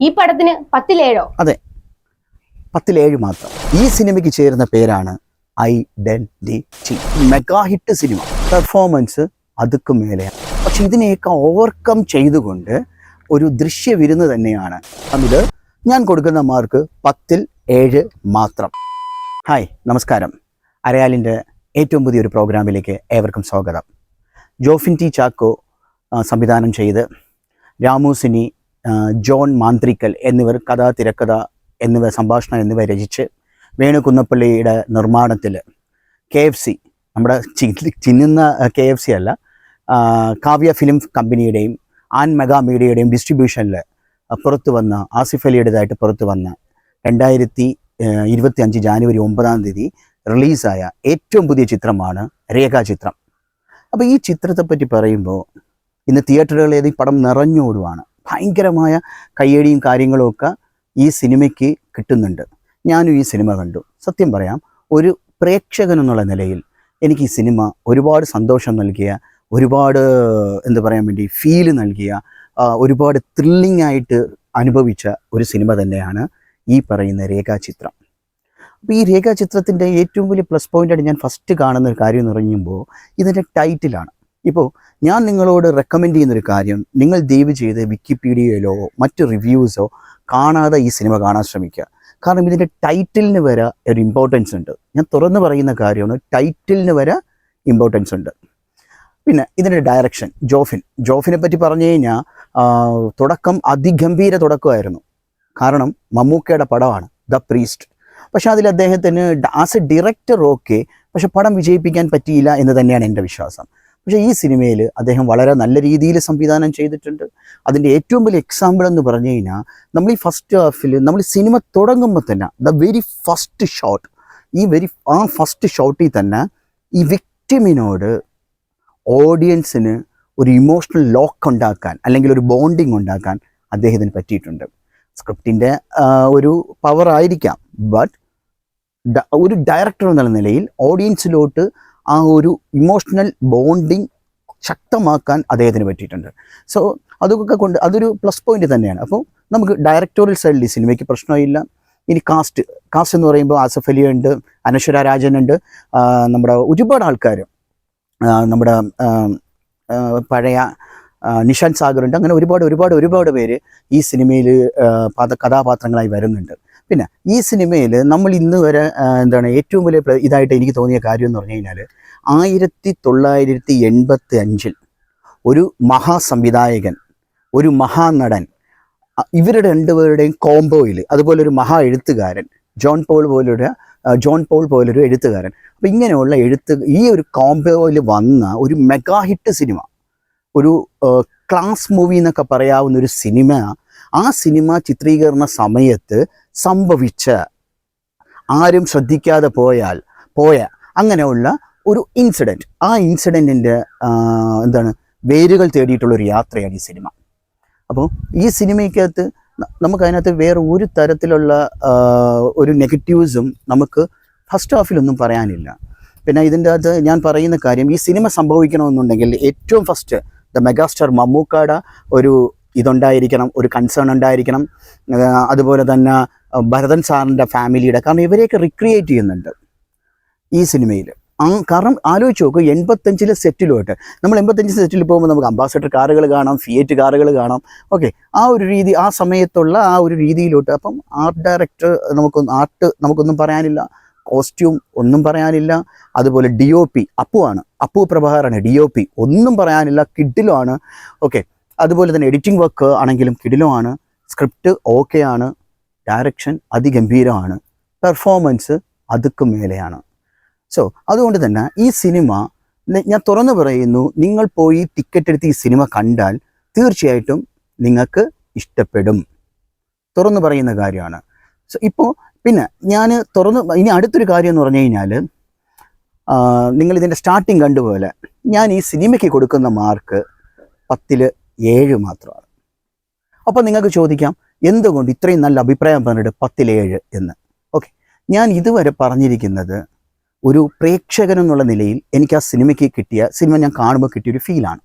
ഈ പടത്തിന് പത്തിലേഴോ? അതെ. പത്തിലേഴ് മാത്രം. ഈ സിനിമയ്ക്ക് ചേരുന്ന പേരാണ് identity. Mega hit cinema. Performance അതുക്ക് മേലെയാണ് പക്ഷെ ഇതിനെയൊക്കെ ഓവർകം ചെയ്തുകൊണ്ട് ഒരു ദൃശ്യ വിരുന്ന് തന്നെയാണ്. അതിൽ ഞാൻ കൊടുക്കുന്ന മാർക്ക് പത്തിൽ ഏഴ് മാത്രം. ഹായ് നമസ്കാരം. അരയാലിന്റെ ഏറ്റവും പുതിയൊരു പ്രോഗ്രാമിലേക്ക് ഏവർക്കും സ്വാഗതം. ജോഫിൻ ടി ചാക്കോ സംവിധാനം ചെയ്ത് രാമു സിനി ജോൺ മാന്ത്രിക്കൽ എന്നിവർ കഥ തിരക്കഥ എന്നിവ സംഭാഷണം എന്നിവ രചിച്ച് വേണു കുന്നപ്പള്ളിയുടെ നിർമ്മാണത്തിൽ കെ എഫ് സി നമ്മുടെ ചിന്നുന്ന കെ എഫ് സി അല്ല കാവ്യ ഫിലിം കമ്പനിയുടെയും ആൻ മെഗാ മീഡിയയുടെയും ഡിസ്ട്രിബ്യൂഷനിൽ പുറത്തു വന്ന ആസിഫ് അലിയുടേതായിട്ട് പുറത്തു വന്ന രണ്ടായിരത്തി ഇരുപത്തി അഞ്ച് ജാനുവരി ഒമ്പതാം തീയതി റിലീസായ ഏറ്റവും പുതിയ ചിത്രമാണ് രേഖാചിത്രം അപ്പോൾ ഈ ചിത്രത്തെപ്പറ്റി പറയുമ്പോൾ ഇന്ന് തിയേറ്ററുകളിൽ ഈ പടം നിറഞ്ഞോടുവാണ് ഭയങ്കരമായ കയ്യടിയും കാര്യങ്ങളും ഒക്കെ ഈ സിനിമയ്ക്ക് കിട്ടുന്നുണ്ട്. ഞാനും ഈ സിനിമ കണ്ടു. സത്യം പറയാം ഒരു പ്രേക്ഷകൻ എന്നുള്ള നിലയിൽ എനിക്ക് ഈ സിനിമ ഒരുപാട് സന്തോഷം നൽകിയ ഒരുപാട് എന്താ പറയാൻ വേണ്ടി ഫീൽ നൽകിയ ഒരുപാട് ത്രില്ലിംഗ് ആയിട്ട് അനുഭവിച്ച ഒരു സിനിമ തന്നെയാണ് ഈ പറയുന്ന രേഖാചിത്രം. അപ്പോൾ ഈ രേഖാചിത്രത്തിന്റെ ഏറ്റവും വലിയ പ്ലസ് പോയിന്റായിട്ട് ഞാൻ ഫസ്റ്റ് കാണുന്ന ഒരു കാര്യം എന്ന് പറയുമ്പോൾ ഇതിന്റെ ടൈറ്റിലാണ് ഇപ്പോൾ ഞാൻ നിങ്ങളോട് റെക്കമെൻഡ് ചെയ്യുന്നൊരു കാര്യം നിങ്ങൾ ദയവ് ചെയ്ത് വിക്കിപീഡിയയിലോ മറ്റ് റിവ്യൂസോ കാണാതെ ഈ സിനിമ കാണാൻ ശ്രമിക്കുക. കാരണം ഇതിന്റെ ടൈറ്റിലിന് വരെ ഒരു ഇമ്പോർട്ടൻസ് ഉണ്ട്. ഞാൻ തുറന്നു പറയുന്ന കാര്യമാണ് ടൈറ്റിലിന് വരെ ഇമ്പോർട്ടൻസ് ഉണ്ട്. പിന്നെ ഇതിന്റെ ഡയറക്ഷൻ ജോഫിൻ. ജോഫിനെ പറ്റി പറഞ്ഞു കഴിഞ്ഞാൽ തുടക്കം അതിഗംഭീര തുടക്കമായിരുന്നു. കാരണം മമ്മൂക്കയുടെ പടമാണ് ദ പ്രീസ്റ്റ് പക്ഷെ അതിൽ അദ്ദേഹത്തിന് ആസ് എ ഡിറക്ടർ ഓക്കെ പക്ഷെ പടം വിജയിപ്പിക്കാൻ പറ്റിയില്ല എന്ന് തന്നെയാണ് എന്റെ വിശ്വാസം. പക്ഷേ ഈ സിനിമയിൽ അദ്ദേഹം വളരെ നല്ല രീതിയിൽ സംവിധാനം ചെയ്തിട്ടുണ്ട്. അതിന്റെ ഏറ്റവും വലിയ എക്സാമ്പിൾ എന്ന് പറഞ്ഞു കഴിഞ്ഞാൽ നമ്മൾ ഈ ഫസ്റ്റ് ഹാഫിൽ നമ്മൾ സിനിമ തുടങ്ങുമ്പോൾ തന്നെ ദ വെരി ഫസ്റ്റ് ഷോട്ട് ഈ വെരി ആ ഫസ്റ്റ് ഷോട്ടിൽ തന്നെ ഈ വിക്ടിമിനോട് ഓഡിയൻസിന് ഒരു ഇമോഷണൽ ലോക്ക് ഉണ്ടാക്കാൻ അല്ലെങ്കിൽ ഒരു ബോണ്ടിങ് ഉണ്ടാക്കാൻ അദ്ദേഹത്തിന് പറ്റിയിട്ടുണ്ട്. സ്ക്രിപ്റ്റിന്റെ ഒരു പവർ ആയിരിക്കാം ബട്ട് ഒരു ഡയറക്ടർ എന്നുള്ള നിലയിൽ ഓഡിയൻസിലോട്ട് ആ ഒരു ഇമോഷണൽ ബോണ്ടിങ് ശക്തമാക്കാൻ അദ്ദേഹത്തിന് പറ്റിയിട്ടുണ്ട്. സോ അതൊക്കെ കൊണ്ട് അതൊരു പ്ലസ് പോയിന്റ് തന്നെയാണ്. അപ്പോൾ നമുക്ക് ഡയറക്ടോറിയൽ സൈഡിൽ ഈ സിനിമയ്ക്ക് പ്രശ്നമില്ല. ഇനി കാസ്റ്റ് കാസ്റ്റ് എന്ന് പറയുമ്പോൾ ആസഫ് അലി ഉണ്ട് അനശ്വര രാജൻ ഉണ്ട്. നമ്മുടെ ഒരുപാട് ആൾക്കാർ നമ്മുടെ പഴയ നിഷാൻ ഉണ്ട്. അങ്ങനെ ഒരുപാട് ഒരുപാട് ഒരുപാട് പേര് ഈ സിനിമയിൽ കഥാപാത്രങ്ങളായി വരുന്നുണ്ട്. പിന്നെ ഈ സിനിമയിൽ നമ്മൾ ഇന്ന് വരെ എന്താണ് ഏറ്റവും വലിയ ഇതായിട്ട് എനിക്ക് തോന്നിയ കാര്യം എന്ന് പറഞ്ഞു കഴിഞ്ഞാൽ ആയിരത്തി തൊള്ളായിരത്തി എൺപത്തി അഞ്ചിൽ ഒരു മഹാസംവിധായകൻ ഒരു മഹാനടൻ ഇവരുടെ രണ്ടുപേരുടെയും കോംബോയിൽ അതുപോലെ ഒരു മഹാ എഴുത്തുകാരൻ ജോൺ പോൾ പോലൊരു ജോൺ പോൾ പോലൊരു എഴുത്തുകാരൻ. അപ്പം ഇങ്ങനെയുള്ള എഴുത്ത് ഈ ഒരു കോംബോയിൽ വന്ന ഒരു മെഗാ ഹിറ്റ് സിനിമ ഒരു ക്ലാസ് മൂവി എന്നൊക്കെ പറയാവുന്ന ഒരു സിനിമ ആ സിനിമ ചിത്രീകരണ സമയത്ത് സംഭവിച്ച ആരും ശ്രദ്ധിക്കാതെ പോയാൽ പോയ അങ്ങനെയുള്ള ഒരു ഇൻസിഡന്റ് ആ ഇൻസിഡന്റിന്റെ എന്താണ് വേരുകൾ തേടിയിട്ടുള്ള ഒരു യാത്രയാണ് ഈ സിനിമ. അപ്പോൾ ഈ സിനിമയ്ക്കകത്ത് നമുക്കതിനകത്ത് വേറെ ഒരു തരത്തിലുള്ള ഒരു നെഗറ്റീവ്സും നമുക്ക് ഫസ്റ്റ് ഹാഫിലൊന്നും പറയാനില്ല. പിന്നെ ഇതിന്റെ അകത്ത് ഞാൻ പറയുന്ന കാര്യം ഈ സിനിമ സംഭവിക്കണമെന്നുണ്ടെങ്കിൽ ഏറ്റവും ഫസ്റ്റ് ദ മെഗാസ്റ്റാർ മമ്മൂക്കാട ഒരു ഇതുണ്ടായിരിക്കണം ഒരു കൺസേൺ ഉണ്ടായിരിക്കണം. അതുപോലെ തന്നെ ഭരതൻ സാറിന്റെ ഫാമിലിയുടെ കാരണം ഇവരെയൊക്കെ റിക്രിയേറ്റ് ചെയ്യുന്നുണ്ട് ഈ സിനിമയിൽ കാരണം ആലോചിച്ച് നോക്കുക എൺപത്തഞ്ചിലെ സെറ്റിലോട്ട്. നമ്മൾ എൺപത്തഞ്ച് സെറ്റിൽ പോകുമ്പോൾ നമുക്ക് അംബാസഡർ കാറുകൾ കാണാം ഫിയേറ്റ് കാറുകൾ കാണാം. ഓക്കെ ആ ഒരു രീതി ആ സമയത്തുള്ള ആ ഒരു രീതിയിലോട്ട്. അപ്പം ആർട്ട് ഡയറക്ടർ നമുക്ക് ആർട്ട് നമുക്കൊന്നും പറയാനില്ല. കോസ്റ്റ്യൂം ഒന്നും പറയാനില്ല. അതുപോലെ ഡി ഒ പി അപ്പു ആണ് അപ്പു പ്രഭാകറാണ് ഡി ഒ പി ഒന്നും പറയാനില്ല. കിഡിലുമാണ് ഓക്കെ അതുപോലെ തന്നെ എഡിറ്റിംഗ് വർക്ക് ആണെങ്കിലും കിടിലമാണ് സ്ക്രിപ്റ്റ് ഓക്കെ ആണ്. ഡയറക്ഷൻ അതിഗംഭീരമാണ്. പെർഫോമൻസ് അതുക്ക് മേലെയാണ്. സോ അതുകൊണ്ട് തന്നെ ഈ സിനിമ ഞാൻ തുറന്നു പറയുന്നു നിങ്ങൾ പോയി ടിക്കറ്റ് എടുത്ത് ഈ സിനിമ കണ്ടാൽ തീർച്ചയായിട്ടും നിങ്ങൾക്ക് ഇഷ്ടപ്പെടും. തുറന്നു പറയുന്ന കാര്യമാണ്. സോ ഇപ്പോൾ പിന്നെ ഞാൻ തുറന്ന് ഇനി അടുത്തൊരു കാര്യം എന്ന് പറഞ്ഞു കഴിഞ്ഞാൽ നിങ്ങളിതിന്റെ സ്റ്റാർട്ടിങ് കണ്ടുപോലെ ഞാൻ ഈ സിനിമയ്ക്ക് കൊടുക്കുന്ന മാർക്ക് പത്തിൽ ഏഴ് മാത്രമാണ്. അപ്പോൾ നിങ്ങൾക്ക് ചോദിക്കാം എന്തുകൊണ്ട് ഇത്രയും നല്ല അഭിപ്രായം പറഞ്ഞിട്ട് പത്തിലേഴ് എന്ന്? ഓക്കെ ഞാൻ ഇതുവരെ പറഞ്ഞിരിക്കുന്നത് ഒരു പ്രേക്ഷകൻ എന്നുള്ള നിലയിൽ എനിക്ക് ആ സിനിമയ്ക്ക് കിട്ടിയ സിനിമ ഞാൻ കാണുമ്പോൾ കിട്ടിയ ഒരു ഫീലാണ്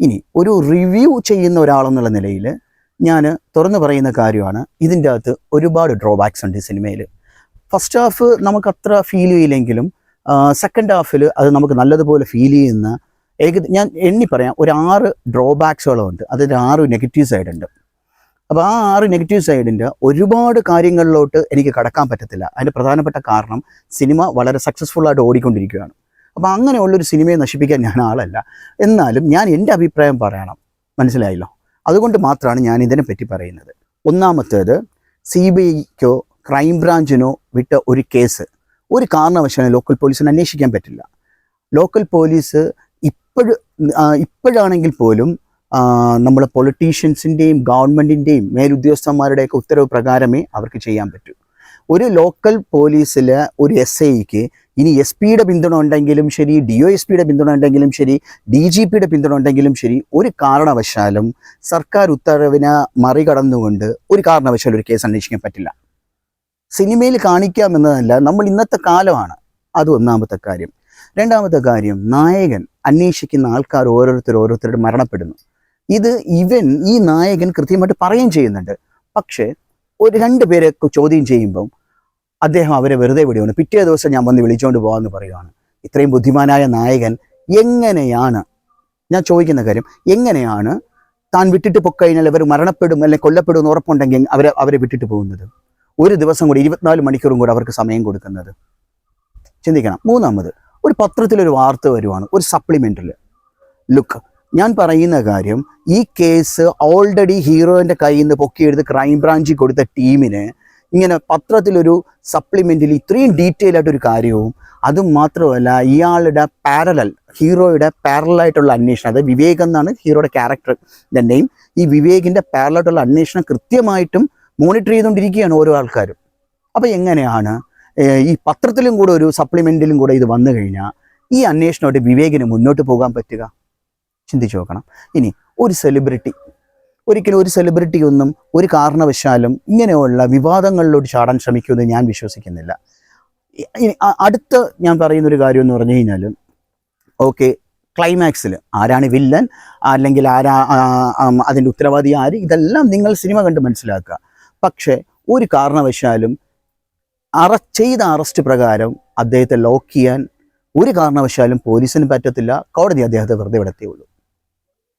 ഇനി ഒരു റിവ്യൂ ചെയ്യുന്ന ഒരാളെന്നുള്ള നിലയിൽ ഞാൻ തുറന്നു പറയുന്ന കാര്യമാണ് ഇതിന്റെ അകത്ത് ഒരുപാട് ഡ്രോബാക്സ് ഉണ്ട് ഈ സിനിമയിൽ. ഫസ്റ്റ് ഹാഫ് നമുക്ക് അത്ര ഫീൽ ചെയ്യില്ലെങ്കിലും സെക്കൻഡ് ഹാഫിൽ അത് നമുക്ക് നല്ലതുപോലെ ഫീൽ ചെയ്യുന്ന ഏക ഞാൻ എണ്ണി പറയാം ഒരു ആറ് ഡ്രോബാക്സുകളുണ്ട് അതിൽ ആറ് നെഗറ്റീവ് സൈഡ് ഉണ്ട്. അപ്പോൾ ആ ആറ് നെഗറ്റീവ് സൈഡിന്റെ ഒരുപാട് കാര്യങ്ങളിലോട്ട് എനിക്ക് കടക്കാൻ പറ്റത്തില്ല. അതിന്റെ പ്രധാനപ്പെട്ട കാരണം സിനിമ വളരെ സക്സസ്ഫുൾ ആയിട്ട് ഓടിക്കൊണ്ടിരിക്കുകയാണ്. അപ്പോൾ അങ്ങനെയുള്ളൊരു സിനിമയെ നശിപ്പിക്കാൻ ഞാൻ ആളല്ല. എന്നാലും ഞാൻ എന്റെ അഭിപ്രായം പറയണം. മനസ്സിലായല്ലോ? അതുകൊണ്ട് മാത്രമാണ് ഞാൻ ഇതിനെപ്പറ്റി പറയുന്നത്. ഒന്നാമത്തേത് സി ബി ഐക്കോ ക്രൈംബ്രാഞ്ചിനോ വിട്ട ഒരു കേസ് ഒരു കാരണവശാലും ലോക്കൽ പോലീസിന് അന്വേഷിക്കാൻ പറ്റില്ല. ലോക്കൽ പോലീസ് ഇപ്പോഴും ഇപ്പോഴാണെങ്കിൽ പോലും നമ്മളെ പൊളിറ്റീഷ്യൻസിന്റെയും ഗവൺമെന്റിന്റെയും മേലുദ്യോഗസ്ഥന്മാരുടെയൊക്കെ ഉത്തരവ് പ്രകാരമേ അവർക്ക് ചെയ്യാൻ പറ്റൂ. ഒരു ലോക്കൽ പോലീസിലെ ഒരു എസ് ഐക്ക് ഇനി എസ് പിയുടെ പിന്തുണ ഉണ്ടെങ്കിലും ശരി ഡി ഒ എസ് പിയുടെ പിന്തുണ ഉണ്ടെങ്കിലും ശരി ഡി ജി പിയുടെ പിന്തുണ ഉണ്ടെങ്കിലും ശരി ഒരു കാരണവശാലും സർക്കാർ ഉത്തരവിനെ മറികടന്നുകൊണ്ട് ഒരു കാരണവശാലും ഒരു കേസ് അന്വേഷിക്കാൻ പറ്റില്ല. സിനിമയിൽ കാണിക്കാമെന്നതല്ല നമ്മൾ ഇന്നത്തെ കാലമാണ്. അത് ഒന്നാമത്തെ കാര്യം. രണ്ടാമത്തെ കാര്യം നായകൻ. അന്വേഷിക്കുന്ന ആൾക്കാർ ഓരോരുത്തർ ഓരോരുത്തരുടെ മരണപ്പെടുന്നു. ഇത് ഇവൻ ഈ നായകൻ കൃത്യമായിട്ട് പറയുകയും ചെയ്യുന്നുണ്ട്. പക്ഷേ ഒരു രണ്ട് പേരെ ചോദ്യം ചെയ്യുമ്പം അദ്ദേഹം അവരെ വെറുതെ വിടുകയാണ്. പിറ്റേ ദിവസം ഞാൻ വന്ന് വിളിച്ചുകൊണ്ട് പോകാമെന്ന് പറയുകയാണ്. ഇത്രയും ബുദ്ധിമാനായ നായകൻ എങ്ങനെയാണ്? ഞാൻ ചോദിക്കുന്ന കാര്യം എങ്ങനെയാണ് താൻ വിട്ടിട്ട് പൊക്കഴിഞ്ഞാൽ ഇവർ മരണപ്പെടും അല്ലെങ്കിൽ കൊല്ലപ്പെടും എന്ന് ഉറപ്പുണ്ടെങ്കിൽ അവരെ അവരെ വിട്ടിട്ട് പോകുന്നത്? ഒരു ദിവസം കൂടി ഇരുപത്തിനാല് മണിക്കൂറും കൂടെ അവർക്ക് സമയം കൊടുക്കുന്നത്. ചിന്തിക്കണം. മൂന്നാമത് ഒരു പത്രത്തിലൊരു വാർത്ത വരുവാണ് ഒരു സപ്ലിമെന്റിൽ ലുക്ക് ഞാൻ പറയുന്ന കാര്യം ഈ കേസ് ഓൾറെഡി ഹീറോയിന്റെ കയ്യിൽ നിന്ന് പൊക്കിയെടുത്ത് ക്രൈം ബ്രാഞ്ചിൽ കൊടുത്ത ടീമിന് ഇങ്ങനെ പത്രത്തിലൊരു സപ്ലിമെന്റിൽ ഇത്രയും ഡീറ്റെയിൽ ആയിട്ടൊരു കാര്യവും അതും മാത്രമല്ല ഇയാളുടെ പാരലൽ ഹീറോയുടെ പാരലായിട്ടുള്ള അന്വേഷണം അത് വിവേക് എന്നാണ് ഹീറോയുടെ ക്യാരക്ടറിന്റെ നെയിം ഈ വിവേകിന്റെ പാരലായിട്ടുള്ള അന്വേഷണം കൃത്യമായിട്ടും മോണിറ്റർ ചെയ്തുകൊണ്ടിരിക്കുകയാണ് ഓരോ ആൾക്കാരും. അപ്പോൾ എങ്ങനെയാണ് ഈ പത്രത്തിലും കൂടെ ഒരു സപ്ലിമെന്റിലും കൂടെ ഇത് വന്നു കഴിഞ്ഞാൽ ഈ അന്വേഷണമായിട്ട് വിവേകിന് മുന്നോട്ട് പോകാൻ പറ്റുക? ചിന്തിച്ചു നോക്കണം. ഇനി ഒരു സെലിബ്രിറ്റി ഒരിക്കലും ഒരു സെലിബ്രിറ്റി ഒന്നും ഒരു കാരണവശാലും ഇങ്ങനെയുള്ള വിവാദങ്ങളിലോട്ട് ചാടാൻ ശ്രമിക്കുമെന്ന് ഞാൻ വിശ്വസിക്കുന്നില്ല. അടുത്ത ഞാൻ പറയുന്ന ഒരു കാര്യം എന്ന് പറഞ്ഞു കഴിഞ്ഞാൽ ഓക്കെ ക്ലൈമാക്സിൽ ആരാണ് വില്ലൻ? അല്ലെങ്കിൽ ആരാ അതിന്റെ ഉത്തരവാദി ആര്? ഇതെല്ലാം നിങ്ങൾ സിനിമ കണ്ട് മനസ്സിലാക്കുക. പക്ഷേ ഒരു കാരണവശാലും അറ ചെയ്ത അറസ്റ്റ് പ്രകാരം അദ്ദേഹത്തെ ലോക്ക് ചെയ്യാൻ ഒരു കാരണവശാലും പോലീസിന് പറ്റത്തില്ല. കോടതി അദ്ദേഹത്തെ വെറുതെ വിടത്തേയുള്ളൂ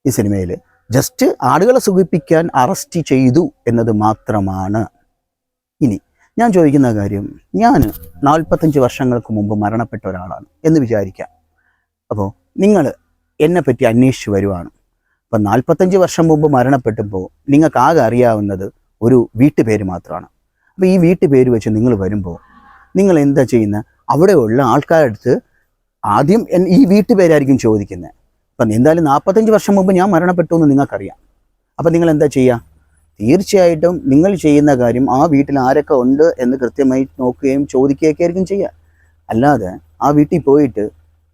ഈ സിനിമയിൽ ജസ്റ്റ് ആളുകളെ സുഖിപ്പിക്കാൻ അറസ്റ്റ് ചെയ്തു എന്നത് മാത്രമാണ്. ഇനി ഞാൻ ചോദിക്കുന്ന കാര്യം ഞാൻ നാൽപ്പത്തഞ്ച് വർഷങ്ങൾക്ക് മുമ്പ് മരണപ്പെട്ട ഒരാളാണ് എന്ന് വിചാരിക്കാം. അപ്പോൾ നിങ്ങൾ എന്നെപ്പറ്റി അന്വേഷിച്ച് വരുവാണ്. അപ്പം നാൽപ്പത്തഞ്ച് വർഷം മുമ്പ് മരണപ്പെട്ടുമ്പോൾ നിങ്ങൾക്ക് ആകെ അറിയാവുന്നത് ഒരു വീട്ടുപേര് മാത്രമാണ്. അപ്പോൾ ഈ വീട്ടു പേര് വെച്ച് നിങ്ങൾ വരുമ്പോൾ നിങ്ങൾ എന്താ ചെയ്യുന്നത് അവിടെയുള്ള ആൾക്കാരുടെ അടുത്ത് ആദ്യം ഈ വീട്ടു പേരായിരിക്കും ചോദിക്കുന്നത് അപ്പം എന്തായാലും നാൽപ്പത്തഞ്ച് വർഷം മുമ്പ് ഞാൻ മരണപ്പെട്ടു എന്ന് നിങ്ങൾക്കറിയാം. അപ്പം നിങ്ങൾ എന്താ ചെയ്യുക തീർച്ചയായിട്ടും നിങ്ങൾ ചെയ്യുന്ന കാര്യം ആ വീട്ടിൽ ആരൊക്കെ ഉണ്ട് എന്ന് കൃത്യമായി നോക്കുകയും ചോദിക്കുകയൊക്കെ ആയിരിക്കും ചെയ്യുക അല്ലാതെ ആ വീട്ടിൽ പോയിട്ട്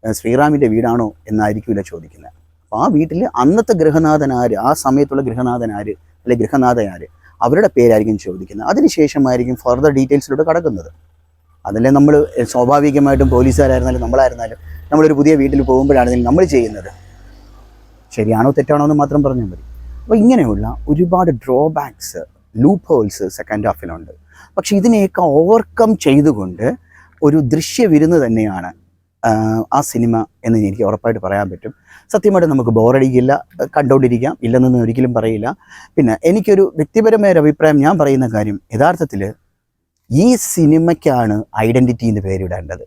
ശ്രീറാമിന്റെ വീടാണോ എന്നായിരിക്കില്ല ചോദിക്കുന്നത് അപ്പോൾ ആ വീട്ടിൽ അന്നത്തെ ഗൃഹനാഥൻ ആര്? ആ സമയത്തുള്ള ഗൃഹനാഥൻ ആര്? അല്ലെങ്കിൽ ഗൃഹനാഥ ആര്? അവരുടെ പേരായിരിക്കും ചോദിക്കുന്നത്. അതിനുശേഷമായിരിക്കും ഫർദർ ഡീറ്റെയിൽസിലൂടെ കടക്കുന്നത്. അതല്ലേ നമ്മൾ സ്വാഭാവികമായിട്ടും പോലീസുകാരായിരുന്നാലും നമ്മളായിരുന്നാലും നമ്മളൊരു പുതിയ വീട്ടിൽ പോകുമ്പോഴാണെങ്കിലും നമ്മൾ ചെയ്യുന്നത്. ശരിയാണോ തെറ്റാണോ എന്ന് മാത്രം പറഞ്ഞാൽ മതി. അപ്പോൾ ഇങ്ങനെയുള്ള ഒരുപാട് ഡ്രോബാക്സ് ലൂപ്പ് ഹോൾസ് സെക്കൻഡ് ഹാഫിലുണ്ട് പക്ഷേ ഇതിനെയൊക്കെ ഓവർകം ചെയ്തുകൊണ്ട് ഒരു ദൃശ്യവിരുന്ന് തന്നെയാണ് ആ സിനിമ എന്ന് എനിക്ക് ഉറപ്പായിട്ട് പറയാൻ പറ്റും. സത്യമായിട്ട് നമുക്ക് ബോറടിക്കില്ല കണ്ടുകൊണ്ടിരിക്കാം ഇല്ലെന്നൊന്നും ഒരിക്കലും പറയില്ല. പിന്നെ എനിക്കൊരു വ്യക്തിപരമായ ഒരു അഭിപ്രായം ഞാൻ പറയുന്ന കാര്യം യഥാർത്ഥത്തിൽ ഈ സിനിമയ്ക്കാണ് ഐഡന്റിറ്റി എന്ന് പേരിടേണ്ടത്.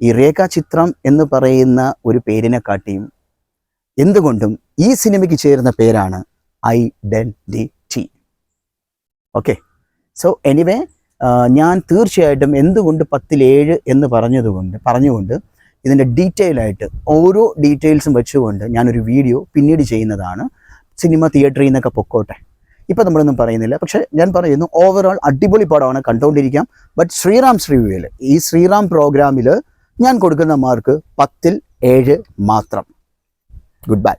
ഈ രേഖാചിത്രം എന്ന് പറയുന്ന ഒരു പേരിനെ കാട്ടിയും എന്തുകൊണ്ടും ഈ സിനിമയ്ക്ക് ചേരുന്ന പേരാണ് ഐഡന്റിറ്റി ഓക്കെ. സോ എനിവേ ഞാൻ തീർച്ചയായിട്ടും എന്തുകൊണ്ട് പത്തിലേഴ് എന്ന് പറഞ്ഞതുകൊണ്ട് പറഞ്ഞുകൊണ്ട് ഇതിന്റെ ഡീറ്റെയിൽ ആയിട്ട് ഓരോ ഡീറ്റെയിൽസും വെച്ചുകൊണ്ട് ഞാനൊരു വീഡിയോ പിന്നീട് ചെയ്യുന്നതാണ് സിനിമ തിയേറ്ററിൽ നിന്നൊക്കെ പൊക്കോട്ടെ. ഇപ്പം നമ്മളൊന്നും പറയുന്നില്ല. പക്ഷേ ഞാൻ പറയുന്നു ഓവറോൾ അടിപൊളി പടമാണ് കണ്ടുകൊണ്ടിരിക്കാം ബട്ട് ശ്രീറാം ശ്രീവിയിൽ ഈ ശ്രീറാം പ്രോഗ്രാമിൽ ഞാൻ കൊടുക്കുന്ന മാർക്ക് പത്തിൽ ഏഴ് മാത്രം. Good bye